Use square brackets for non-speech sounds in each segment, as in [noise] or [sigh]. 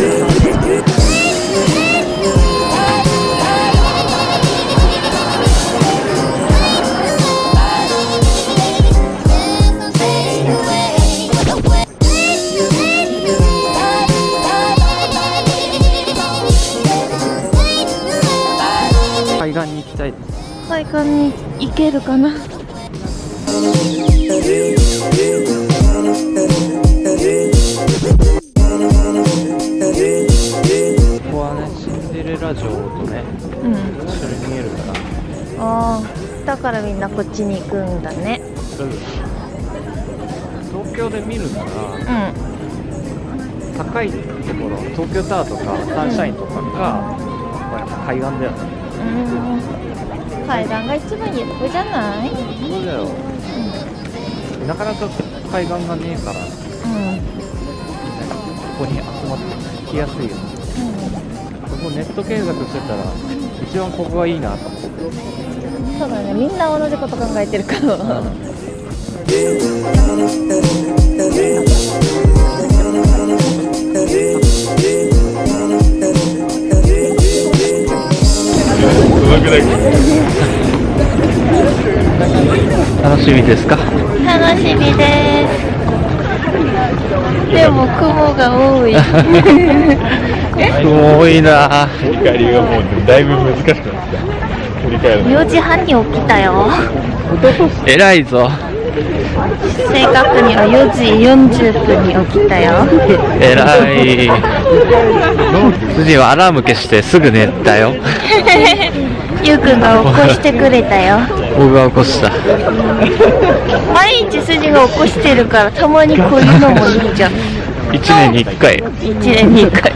Yeah. 海岸に行きたい。です海岸に行けるかな？ここはねシンデレラ城とねうん一緒に見えるから。ああだからみんなこっちに行くんだね。東京で見るならうん。高いところ東京タワーとかサンシャインとかが、これ海岸だよねうん。海岸が一番有力じゃない？そうだよ、なかなか海岸がねえから。うん。ここに集まって来やすいよ。ねここネット検索してたら一番ここがいいなと思って。そうだね。みんな同じこと考えてるから [laughs] 楽しみですか？楽しみです。でも雲が多い。[laughs] 雲多いな。振り返りがもうだいぶ難しくなってきた。振り返るの。4時半に起きたよ。[laughs] 偉いぞ正確には4時40分に起きたよ。[laughs] 偉い。辻はアラーム消してすぐ寝たよ。[laughs] ゆうくんが起こしてくれたよ。僕が起こした。毎日筋が起こしてるからたまにこういうのもいいじゃん。1年に1回。1年に1回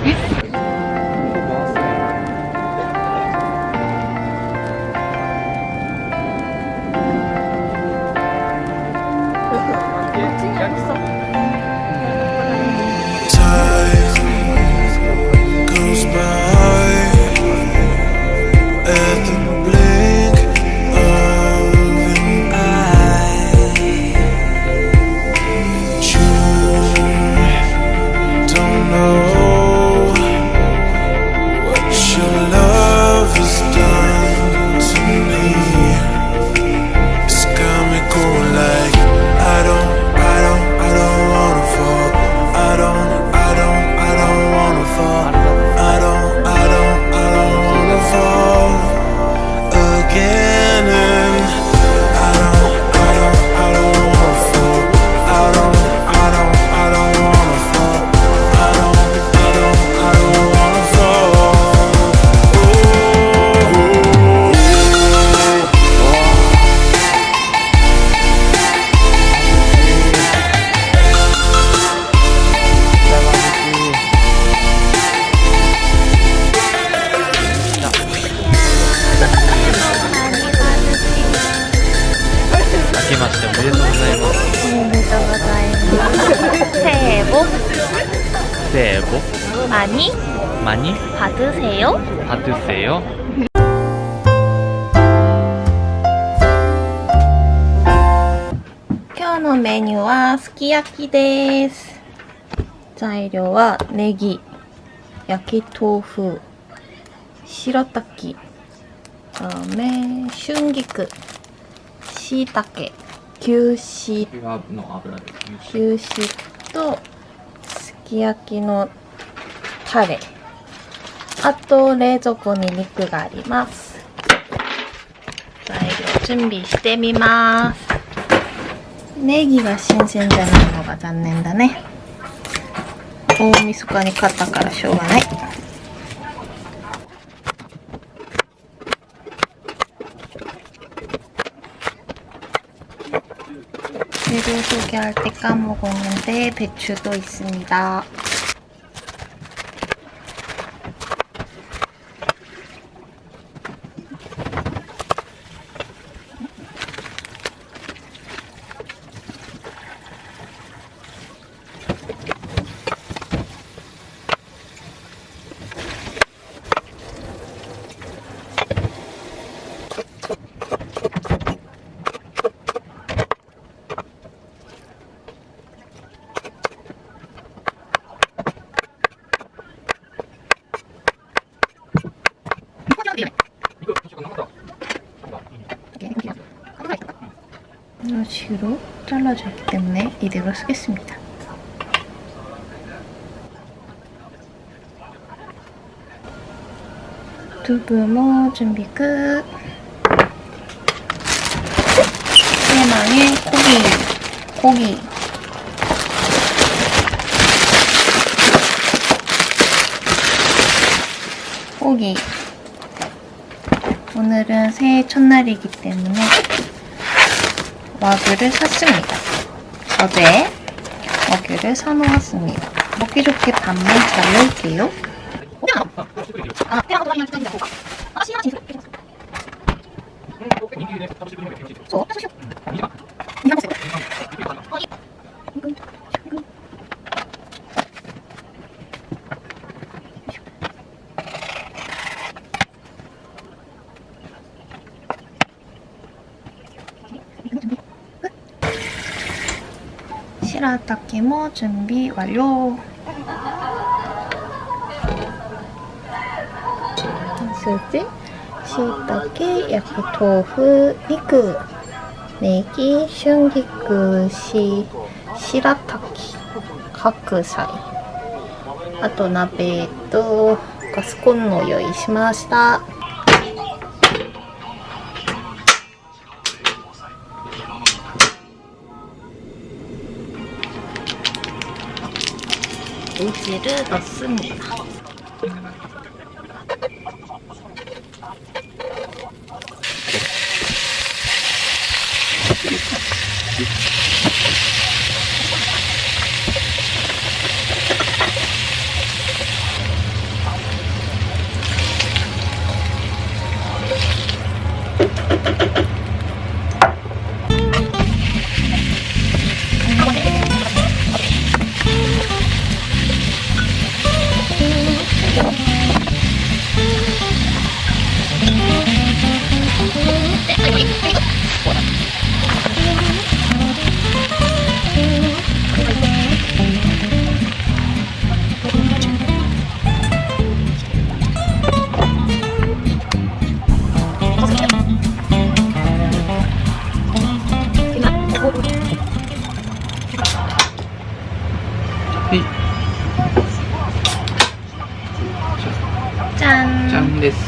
せーぼ많이 マニ 받으세요 ハトゥセよ今日のメニューはすき焼きです材料はネギ焼き豆腐白滝梅春菊しいたけ牛脂の油で牛脂とす き焼きのタレ。あと冷蔵庫に肉があります。材料準備してみます。ネギが新鮮じゃないのが残念だね。大晦日に買ったからしょうがない。 소개할 때 까먹었는데 배추도 있습니다. 이런 식으로 잘라져 있기 때문에 이대로 쓰겠습니다. 두부모 준비 끝. 세망의 고기, 고기. 고기. 오늘은 새해 첫날이기 때문에 와규를 샀습니다. 어제 와규를 사놓았습니다. 먹기 좋게 반만 잘라올게요. 시라타케모 준비 완료. 소지, 시이타케, 야키토fu, 니쿠, 네기, 슌기쿠, 시, 시라타키, 가쿠사이. あと鍋とガスコンロを用意しました。 우지를 넣습니다. じゃんじゃんです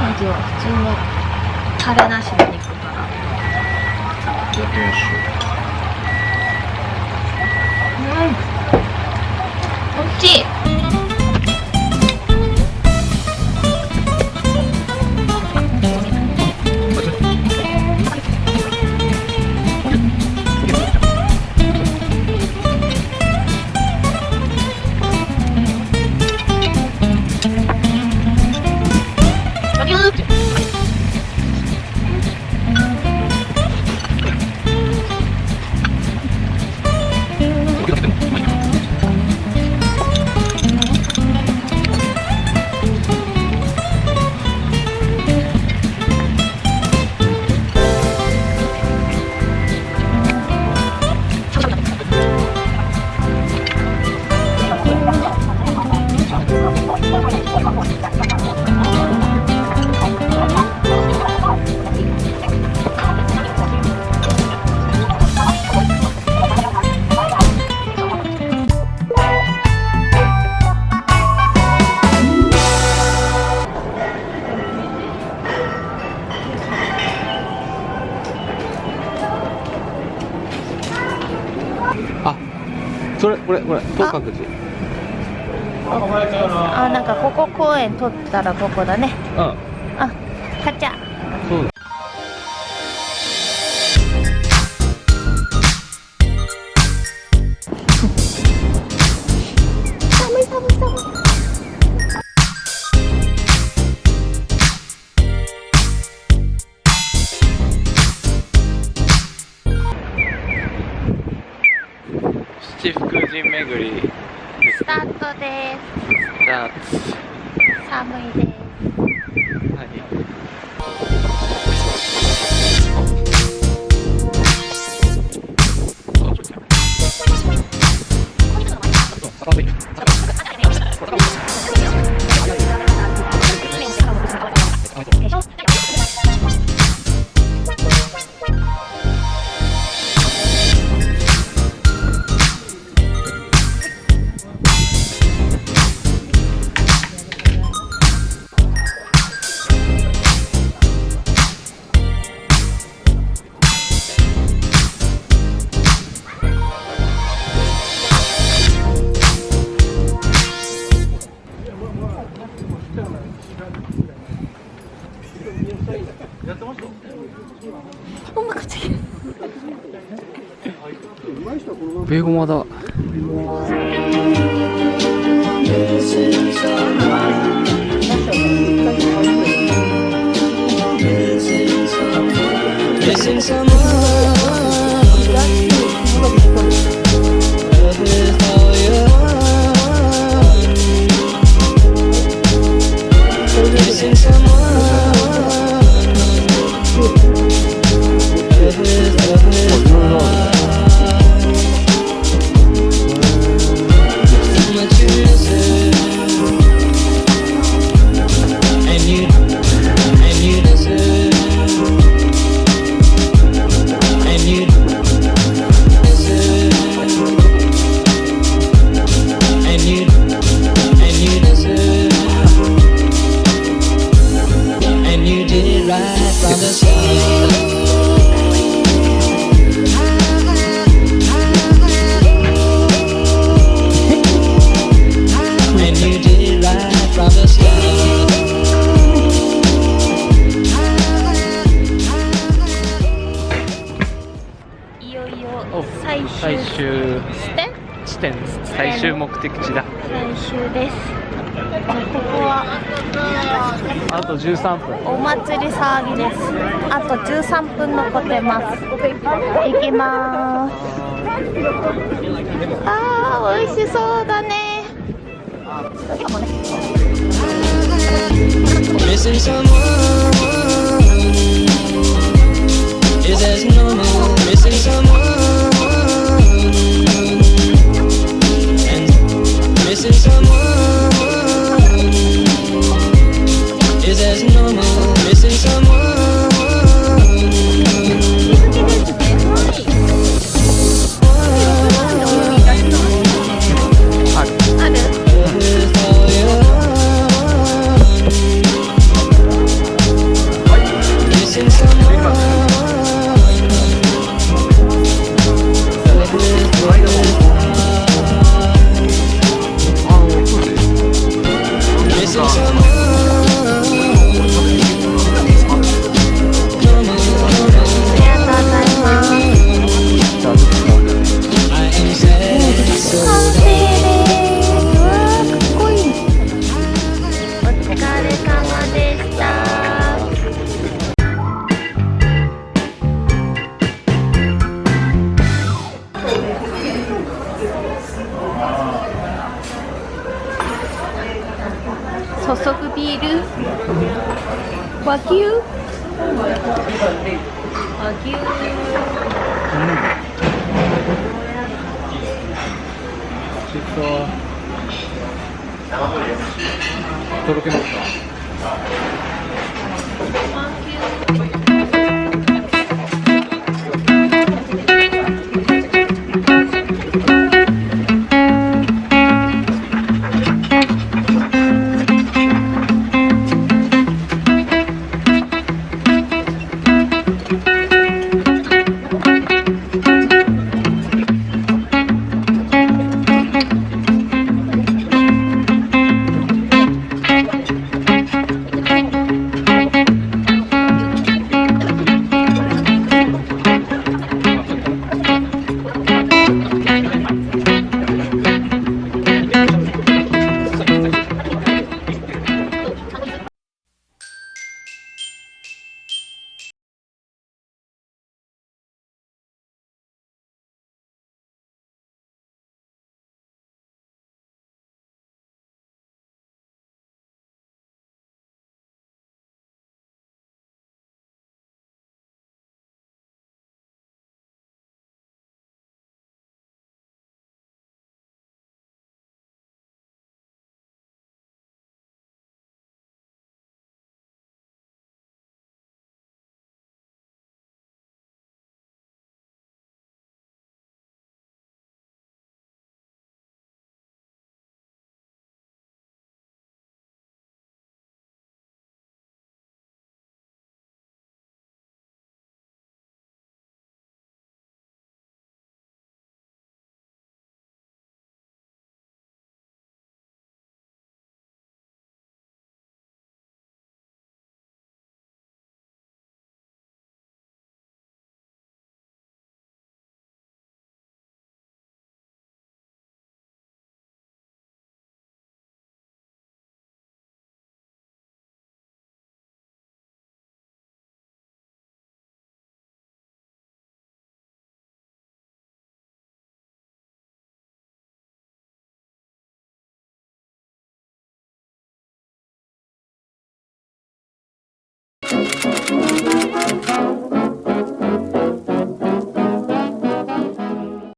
まずは普通のタレなしの肉からっようんしいこれ東角寺あなんかここ公園取ったらここだね。うんあカチャですじゃい最終最終地点地点最終目的地だ。最終ですここはあと13分。お祭り騒ぎです。あと13分残ってます。行きまーす。あー美味しそうだね。Missing someone. Is as normal. Missing someone? 注ぐビール。和牛？和牛。ちょっと。とろけますか？